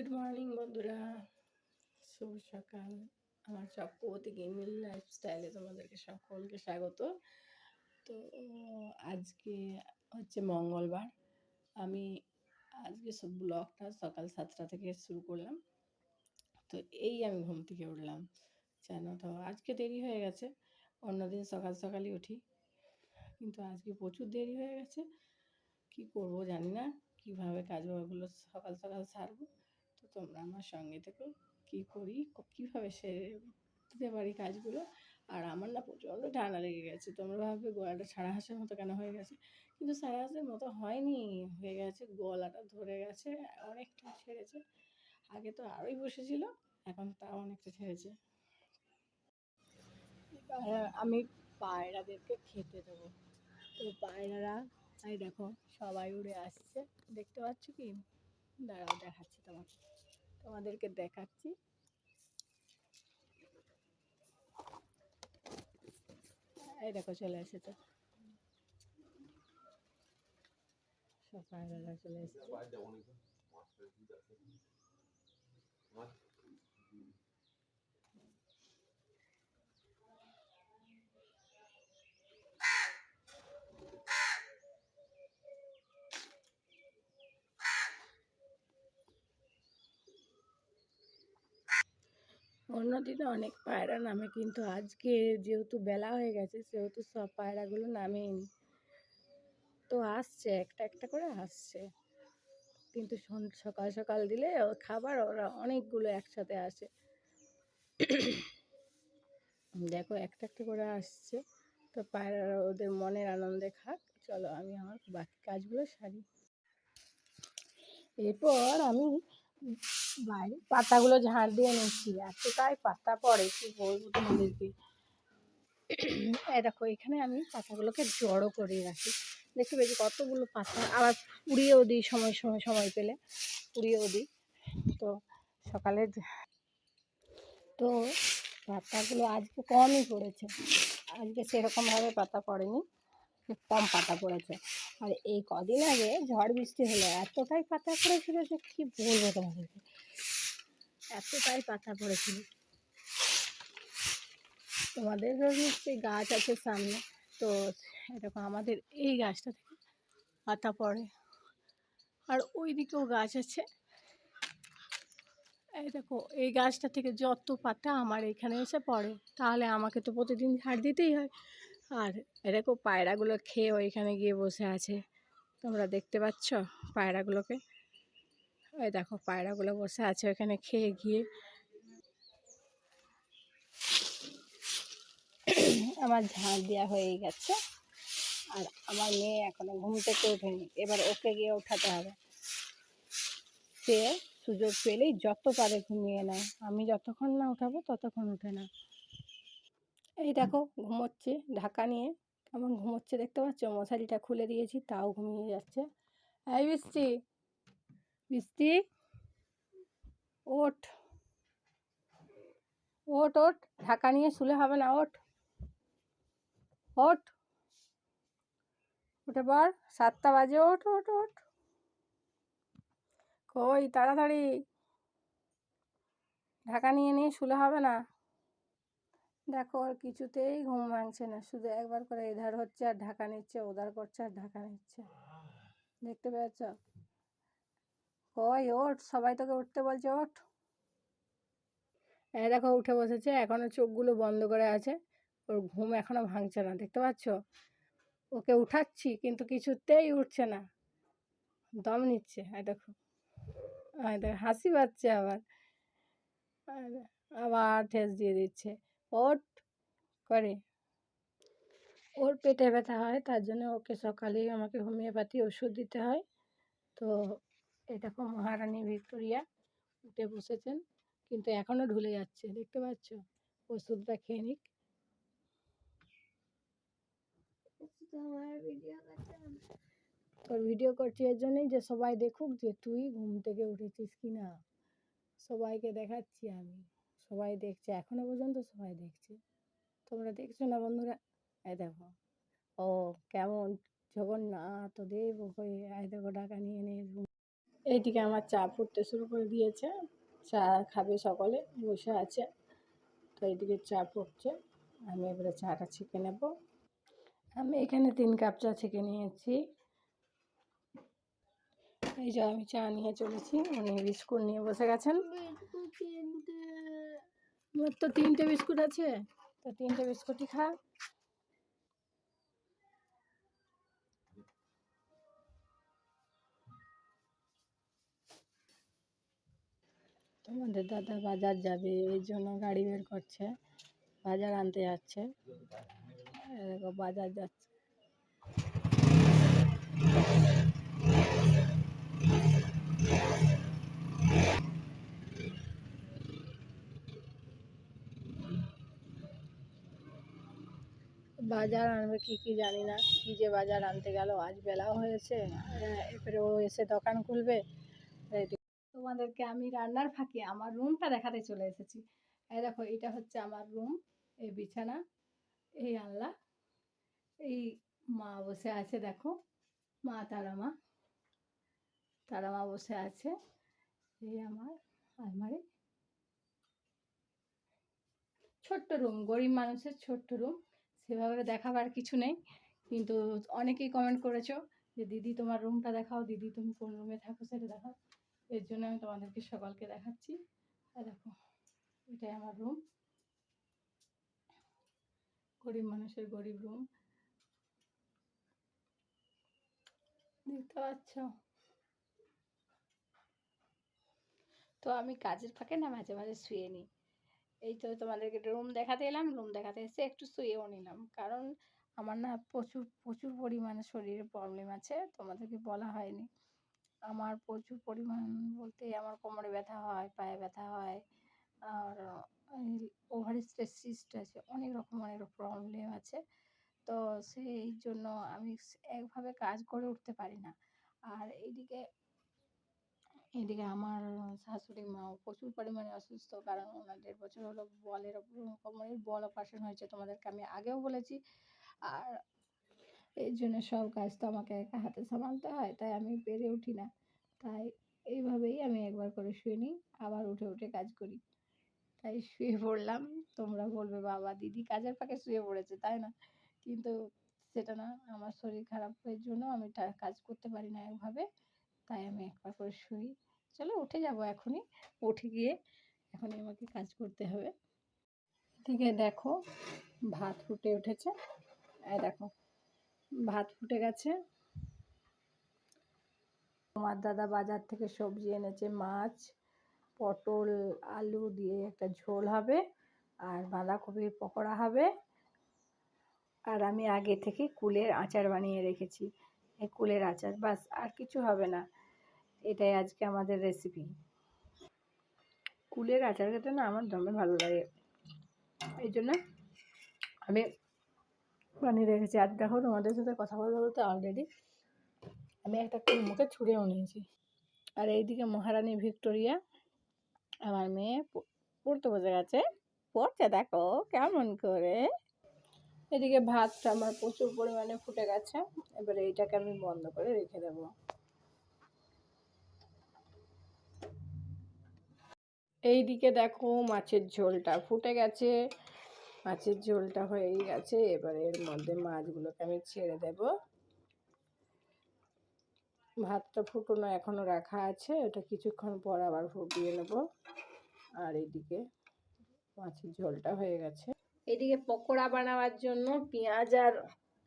Good morning বন্ধুরা। শুভ সকাল। আমার চক্রবর্তী গেমিং লাইফস্টাইলে তোমাদেরকে সকলকে স্বাগত। তো আজকে হচ্ছে মঙ্গলবার। আমি আজকে সব ব্লগটা সকাল সাতটা থেকে শুরু করলাম। তো এই আমি ঘুম থেকে উঠলাম। জানো তো, আজকে দেরি হয়ে গেছে। অন্যদিন সকাল সকালই উঠি। কিন্তু আজকে প্রচুর দেরি হয়ে গেছে। কি করব জানি না। কীভাবে কাজগুলো সকাল সকাল সারবো। তোমরা আমার সঙ্গে থেকো। কী করি? কীভাবে সেরে পারি কাজগুলো? আর আমার না প্রচণ্ড ঠান্ডা লেগে গেছে। তোমরা ভাববে গলাটা সারা হাঁসের মতো কেন হয়ে গেছে? কিন্তু সারা হাঁসের মতো হয়নি। হয়ে গেছে, গলাটা ধরে গেছে, অনেকটা ছেড়েছে। আগে তো আরোই বসেছিল, এখন তাও অনেকটা ছেড়েছে। আমি পায়রাদেরকে খেতে দেবো। তো পায়রারা, এই দেখো, সবাই উড়ে আসছে। দেখতে পাচ্ছ কি? দাঁড়াও, দেখাচ্ছি তোমাকে। তোমাদেরকে দেখাচ্ছি। এই দেখো চলে তো পায়রারা চলে এসেছে। অন্য দিনে অনেক পায়রা নামে, কিন্তু আজকে যেহেতু বেলা হয়ে গেছে, সেহেতু সব পায়রাগুলো নামেইনি তো আসছে, একটা একটা করে আসছে। কিন্তু সকাল সকাল দিলে খাবার, ওরা অনেকগুলো একসাথে আসে। দেখো, একটা একটা করে আসছে। তো পায়রারা ওদের মনের আনন্দে খাক। চলো, আমি আমার বাকি কাজগুলো সারি। এরপর আমি বাইরে পাতাগুলো ঝাড় দিয়ে নিচ্ছি এতটাই পাতা পড়ে, কি বলব তোমাদেরকে? দেখো, এখানে আমি পাতাগুলোকে জড়ো করে রাখি। দেখতে পেয়েছি কতগুলো পাতা? আবার পুড়িয়েও দিই সময় সময় সময় পেলে পুড়িয়েও দিই। তো সকালে তো পাতাগুলো আজকে কমই পড়েছে। আজকে সেরকমভাবে পাতা পড়েনি। কম পাতা পড়েছে। আর এই কদিন আগে ঝড় বৃষ্টি হলো, এতটাই পাতা পড়েছিল যে কী বলব তোমাদেরকে এতটাই পাতা পড়েছিল। তোমাদেরও নিশ্চয়ই গাছ আছে সামনে, তো এরকম আমাদের এই গাছটা থেকে পাতা পড়ে। আর ওই দিকেও গাছ আছে। এই দেখো, এই গাছটা থেকে যত পাতা আমার এখানে এসে পড়ে, তাহলে আমাকে তো প্রতিদিন ঝাড় দিতেই হয়। আর এরকম পায়রাগুলো খেয়ে ওইখানে গিয়ে বসে আছে। তোমরা দেখতে পাচ্ছ পায়রাগুলোকে? ওই দেখো পায়রাগুলো বসে আছে ওখানে খেয়ে গিয়ে। আমার ঝাড় দেওয়া হয়ে গেছে। আর আমার মেয়ে এখনও ঘুম থেকে ওঠেনি। এবার ওকে গিয়ে ওঠাতে হবে। সে সুযোগ পেলেই যত পারে ঘুমিয়ে নেয়। আমি যতক্ষণ না উঠাবো ততক্ষণ ওঠে না। এই দেখো ঘুমোচ্ছে, ঢাকা নিয়ে কেমন ঘুমোচ্ছে দেখতে পাচ্ছ? মশারিটা খুলে দিয়েছি, তাও ঘুমিয়ে যাচ্ছে। এই বৃষ্টি বৃষ্টি ওট ওঠ ওঠ, ঢাকা নিয়ে শুলে হবে না, ওঠ। ওঠ। উঠে পর সাতটা বাজে, ওঠ ওঠ ওঠ। কই, তাড়াতাড়ি। ঢাকা নিয়ে নিয়ে শুলে হবে না। দেখো আর কিছুতেই ঘুম ভাঙছে না। শুধু একবার করে এধার হচ্ছে আর ঢাকা নিচ্ছে ওধার করছে আর ঢাকা নিচ্ছে। দেখতে পেয়েছ? কই, ওঠ, সবাই তোকে উঠতে বলছে, ওঠ। এই দেখো, উঠে বসেছে এখনও চোখগুলো বন্ধ করে আছে। ওর ঘুম এখনও ভাঙছে না, দেখতে পাচ্ছ? ওকে উঠাচ্ছি, কিন্তু কিছুতেই উঠছে না। দম নিচ্ছে, এই দেখো। দেখো, হাসি পাচ্ছে আবার। আবার ঠেস দিয়ে দিচ্ছে। ওট করে। ওর পেটে ব্যথা হয় তার জন্য ওকে সকালেই আমাকে হোমিওপ্যাথি ওষুধ দিতে হয়। তো এটা খুব মহারানী ভিক্টোরিয়া উঠে বসেছেন কিন্তু এখনও ঢুলে যাচ্ছে দেখতে পাচ্ছ? ওষুধটা খেয়ে নিক। তোর ভিডিও করছি এর জন্যই যে সবাই দেখুক যে তুই ঘুম থেকে উঠেছিস কি না। সবাইকে দেখাচ্ছি আমি। সবাই দেখছে এখনও পর্যন্ত সবাই দেখছে। তোমরা দেখছ না বন্ধুরা? এই দেখো। ও কেমন জগন্নাথ দেব হয়ে এই দেখো টাকা নিয়ে নিয়ে এইদিকে আমার চা ফুটতে শুরু করে দিয়েছে। চা খাবে সকলে বসে আছে। তো এইদিকে চা ফুটছে। আমি এবারে চাটা ছেঁকে নেব। আমি এখানে তিন কাপ চা ছেঁকে নিয়েছি। এই যে আমি চা নিয়ে চলেছি। উনি বিস্কুট নিয়ে বসে গেছেন। তো তিনটে বিস্কুট আছে। তো তিনটে বিস্কুটই খা। তোমাদের দাদা বাজার যাবে এই জন্য গাড়ি বের করছে, বাজার আনতে যাচ্ছে। বাজার যাচ্ছে। বাজার আনবে কি কি জানি না। কি যে বাজার আনতে গেল আজ বেলাও হয়েছে। আহ, এরপরে ও এসে দোকান খুলবে। তোমাদেরকে আমি রান্নার ফাঁকে আমার রুমটা দেখাতে চলে এসেছি। এই দেখো এটা হচ্ছে আমার রুম এই বিছানা এই আল্লাহ এই মা বসে আছে দেখো মা তারা মা তারা মা বসে আছে এই আমার আলমারি। ছোট্ট রুম গরিব মানুষের ছোট্ট রুম। সেভাবে দেখাবার কিছু নেই। কিন্তু অনেকেই কমেন্ট করেছ যে, দিদি তোমার রুমটা দেখাও, দিদি তুমি কোন রুমে থাকো সেটা দেখাও। এর জন্য আমি তোমাদেরকে সকালকে দেখাচ্ছি। দেখো, এটাই আমার রুম গরিব মানুষের গরিব রুম দেখতে পাচ্ছ? তো আমি কাজের ফাঁকে না মাঝে মাঝে শুয়ে নিই। এই তো তোমাদেরকে রুম দেখাতে এলাম রুম দেখাতে এসে একটু শুয়েও নিলাম। কারণ আমার না প্রচুর প্রচুর পরিমাণে শরীরে প্রবলেম আছে, তোমাদেরকে বলা হয়নি। আমার প্রচুর পরিমাণ বলতে আমার কোমরে ব্যথা হয়, পায়ে ব্যথা হয়, আর ওভার স্ট্রেস সিস্ট আছে, অনেক রকম, অনেক প্রবলেম আছে। তো সেই জন্য আমি একভাবে কাজ করে উঠতে পারি না। আর এইদিকে এদিকে আমার শাশুড়ি মাও প্রচুর পরিমাণে অসুস্থ, কারণ ওনার দেড় বছর হলো বলের কোমরের বল অপারেশন হয়েছে, তোমাদেরকে আমি আগেও বলেছি। আর এই জন্য সব কাজ তো আমাকে একা হাতে সামালতে হয়, তাই আমি পেরে উঠি না। তাই এইভাবেই আমি একবার করে শুয়ে নিই, আবার উঠে উঠে কাজ করি। তাই শুয়ে পড়লাম, তোমরা বলবে, বাবা, দিদি কাজের ফাঁকে শুয়ে পড়েছে তাই না? কিন্তু সেটা না, আমার শরীর খারাপের জন্য আমি কাজ করতে পারি না একভাবে। তাই আমি একবার করে শুই। চলো উঠে যাব এখনই। উঠে গিয়ে এখনই আমাকে কাজ করতে হবে। এদিকে দেখো ভাত ফুটে উঠেছে। দেখো, ভাত ফুটে গেছে। তোমার দাদা বাজার থেকে সবজি এনেছে, মাছ, পটল, আলু দিয়ে একটা ঝোল হবে আর বাঁধাকপির পকোড়া হবে। আর আমি আগে থেকে কুলের আচার বানিয়ে রেখেছি। এই কুলের আচার, বাস আর কিছু হবে না। এটাই আজকে আমাদের রেসিপি কুলের আচার খেতে না আমার দমে ভালো লাগে। এই জন্য আমি বানিয়ে রেখেছি। আর দেখো তোমাদের সাথে কথা বলতে বলতে অলরেডি আমি একটা কুল মুখে ছুঁড়েও নিয়েছি। আর এইদিকে মহারানী ভিক্টোরিয়া আমার মেয়ে পড়তে বসে গেছে। পড়ছে দেখো কেমন করে। এদিকে ভাতটা আমার প্রচুর পরিমাণে ফুটে গেছে। এবারে এইটাকে আমি বন্ধ করে রেখে দেবো। এইদিকে দেখো মাছের ঝোলটা ফুটে গেছে। মাছের ঝোলটা হয়েই গেছে। এবারে এর মধ্যে মাছগুলোকে আমি ছেড়ে দেব। ভাতটা ফুটোনো এখনও রাখা আছে। ওটা কিছুক্ষণ পর আবার ফুটিয়ে নেব। আর এইদিকে মাছের ঝোলটা হয়ে গেছে। এদিকে পকোড়া বানাবার জন্য পেঁয়াজ আর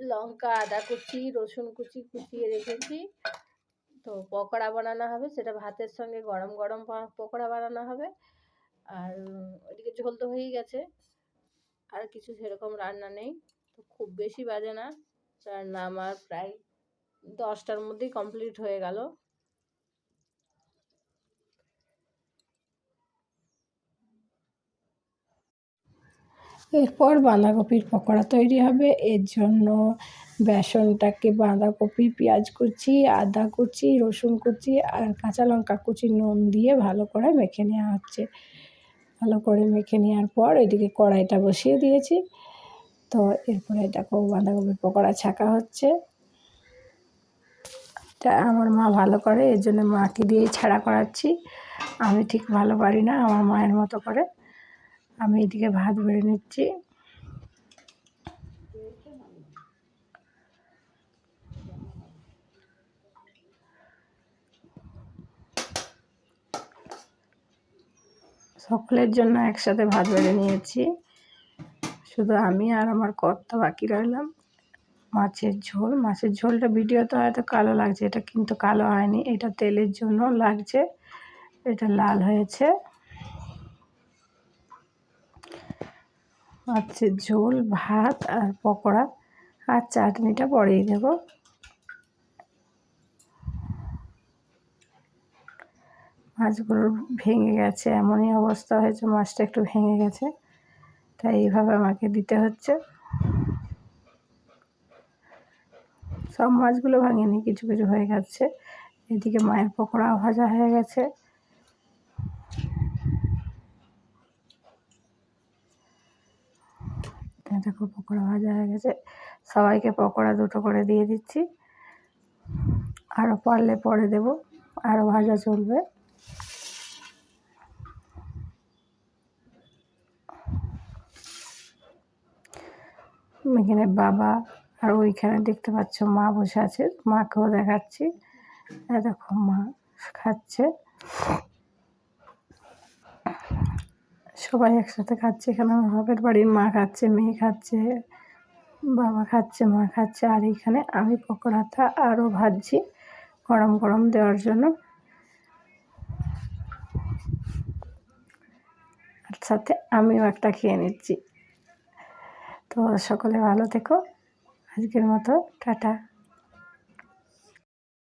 লঙ্কা, আদা কুচি, রসুন কুচি কুচিয়ে রেখেছি। তো পকোড়া বানানো হবে, সেটা ভাতের সঙ্গে গরম গরম পকোড়া বানানো হবে। আর ওইদিকে ঝোল তো হয়েই গেছে, আর কিছু সেরকম রান্না নেই। তো খুব বেশি বাজে না রান্না আমার প্রায় দশটার মধ্যেই কমপ্লিট হয়ে গেল। এরপর বাঁধাকপির পকোড়া তৈরি হবে। এর জন্য বেসনটাকে বাঁধাকপি, পেঁয়াজ কুচি, আদা কুচি, রসুন কুচি আর কাঁচা লঙ্কা কুচি নুন দিয়ে ভালো করে মেখে নেওয়া হচ্ছে। ভালো করে মেখে নেওয়ার পর এদিকে কড়াইটা বসিয়ে দিয়েছি। তো এরপরে দেখো বাঁধাকপির পকোড়া ছাঁকা হচ্ছে। এটা আমার মা ভালো করে, এর জন্য মাকে দিয়েই ছাড়া করাচ্ছি। আমি ঠিক ভালো পারি না, আমার মায়ের মতো করে। আমি এদিকে ভাত বেড়ে নিচ্ছি। সকলের জন্য একসাথে ভাত বেড়ে নিয়েছি। শুধু আমি আর আমার কর্তা বাকি রইলাম। মাছের ঝোল, মাছের ঝোলটা ভিডিওতে হয়তো কালো লাগছে, এটা কিন্তু কালো হয়নি, এটা তেলের জন্য লাগছে, এটা লাল হয়েছে। মাছের ঝোল, ভাত আর পকোড়া আর চাটনিটা পরেই দেবো। মাছগুলো ভেঙে গেছে, এমনই অবস্থা হয়েছে মাছটা একটু ভেঙে গেছে, তাই এইভাবে আমাকে দিতে হচ্ছে। সব মাছগুলো ভাঙেনি, কিছু কিছু হয়ে গেছে। এদিকে মায়ের পকোড়া ভাজা হয়ে গেছে। দেখো পকোড়া ভাজা হয়ে গেছে। সবাইকে পকোড়া দুটো করে দিয়ে দিচ্ছি। আরও পারলে পরে দেব আরও ভাজা চলবে। এখানে বাবা আর ওইখানে দেখতে পাচ্ছ মা বসে আছে, মাকেও দেখাচ্ছি। দেখো মা খাচ্ছে। সবাই একসাথে খাচ্ছে, এখানে আমার বাপের বাড়ির মা খাচ্ছে, মেয়ে খাচ্ছে, বাবা খাচ্ছে, মা খাচ্ছে। আর এইখানে আমি পকোড়াটা আরও ভাজছি গরম গরম দেওয়ার জন্য। আর সাথে আমিও একটা খেয়ে নিচ্ছি। তো সকলে ভালো থেকো। আজকের মতো, টাটা।